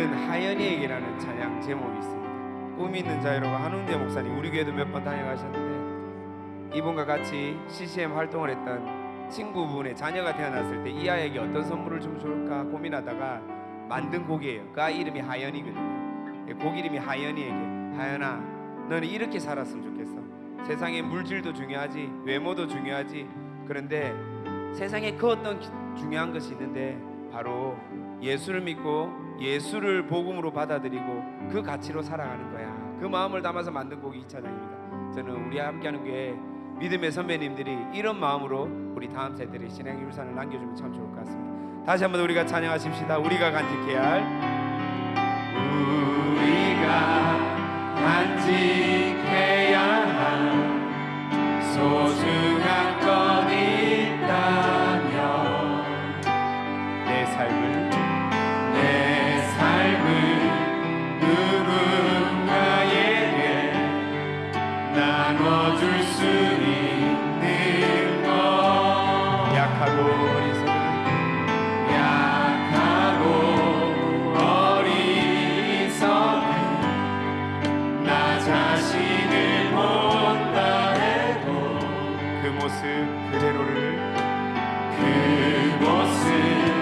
이 찬양은 하연이에게라는 찬양 제목이 있습니다. 꿈 있는 자유로가 한웅대 목사님 우리 교회도 몇 번 다녀가셨는데 이분과 같이 CCM 활동을 했던 친구분의 자녀가 태어났을 때 이 아이에게 어떤 선물을 주면 좋을까 고민하다가 만든 곡이에요. 그 아이 이름이 하연이거든요. 예, 곡 이름이 하연이에게 하연아 너는 이렇게 살았으면 좋겠어. 세상에 물질도 중요하지 외모도 중요하지 그런데 세상에 그 어떤 기- 중요한 것이 있는데 바로 예수를 믿고 예수를 복음으로 받아들이고 그 가치로 살아가는 거야. 그 마음을 담아서 만든 곡이 이 찬양입니다. 저는 우리 함께하는 교회 믿음의 선배님들이 이런 마음으로 우리 다음 세대에 신앙의 유산을 남겨주면 참 좋을 것 같습니다. 다시 한번 우리가 찬양하십시다. 우리가 간직해야 할 우리가 간직해야 할 소중 모습 그대로를. 그 모습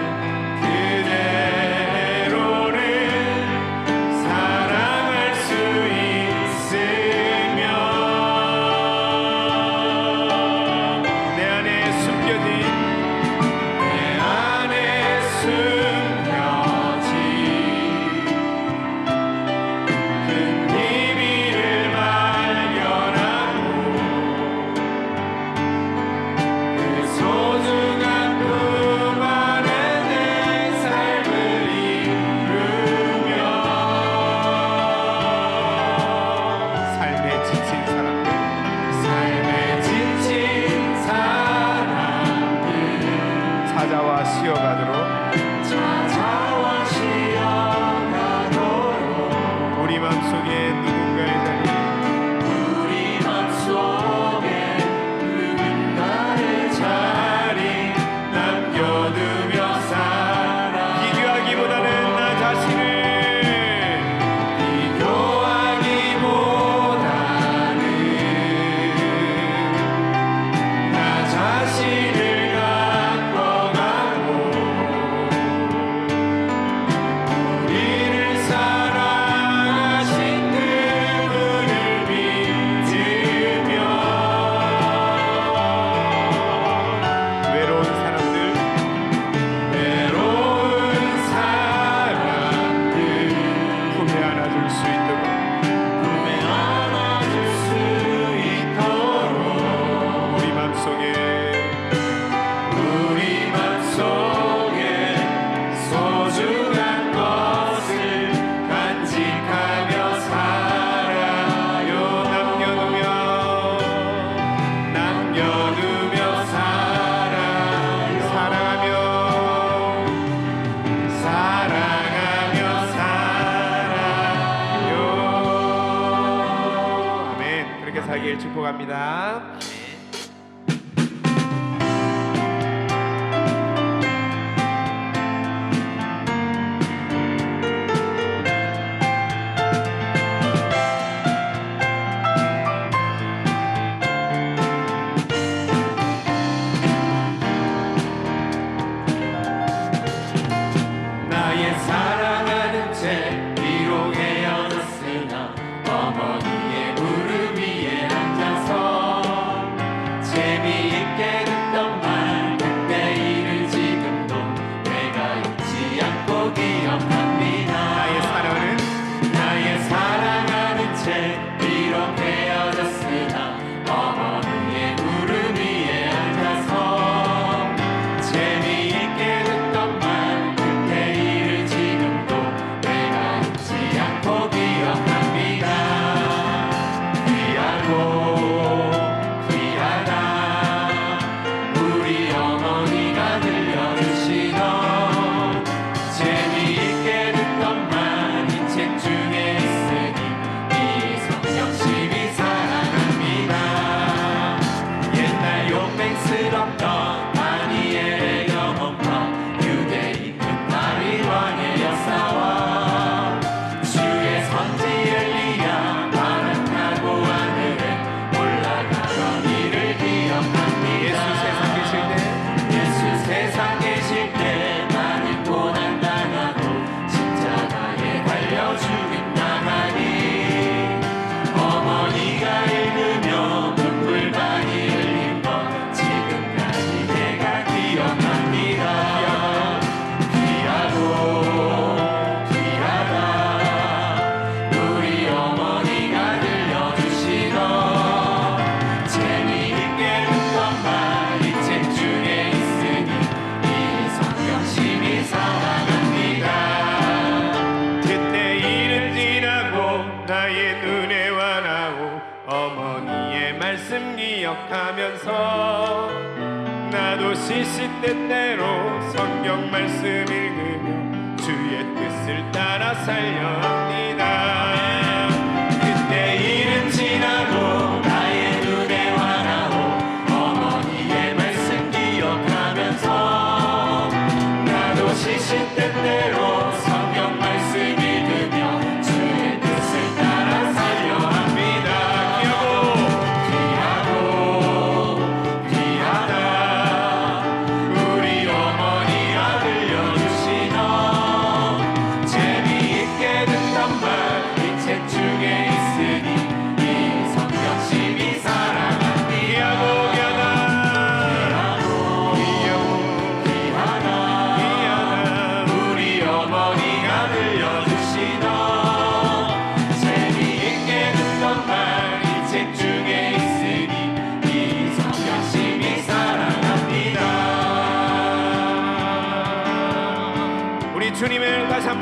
서. 나도 시시때때로 성경 말씀 읽으며 주의 뜻을 따라 살려니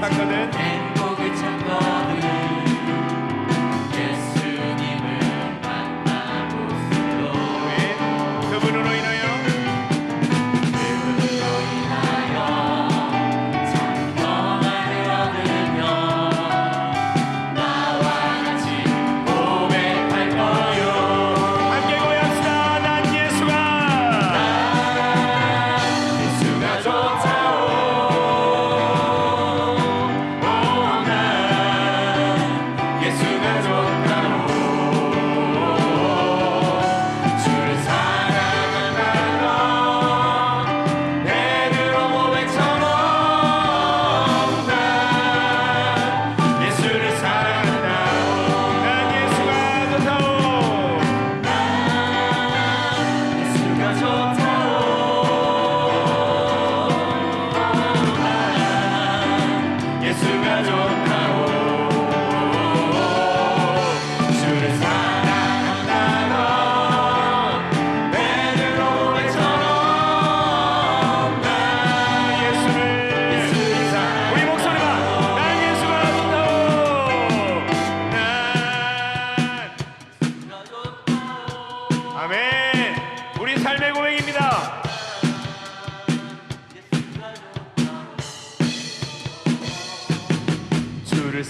착하거든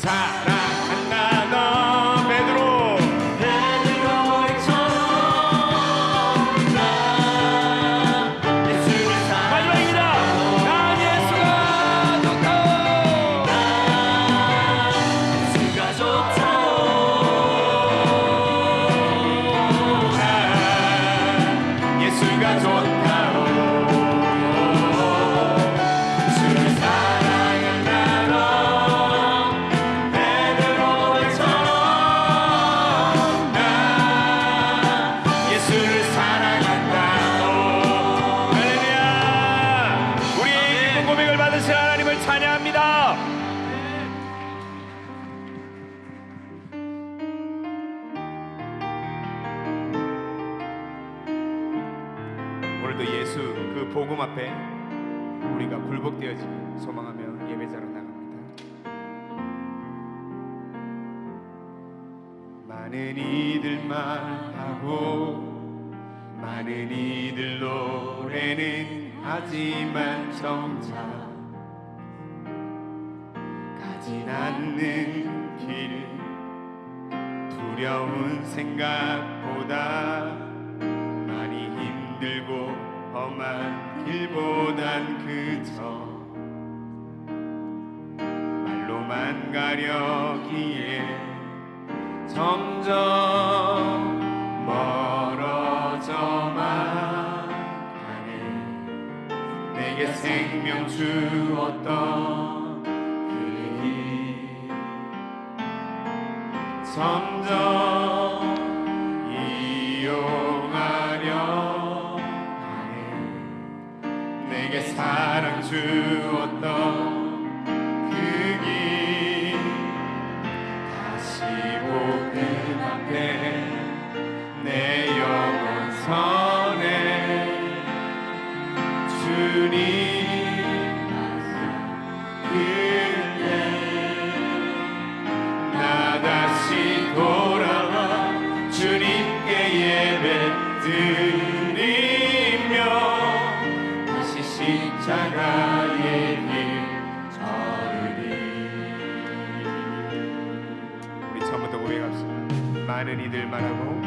Time. 다른 이들 노래는 하지만 정작 가진 않는 길. 두려운 생각보다 많이 힘들고 험한 길보단 그저 말로만 가려기에 점점 내게 생명 주었던 그이 점점 이용하려 하네 내게 사랑 주었 십자가의 길 저르리. 우리 처음부터 고백합시다. 많은 이들 말하고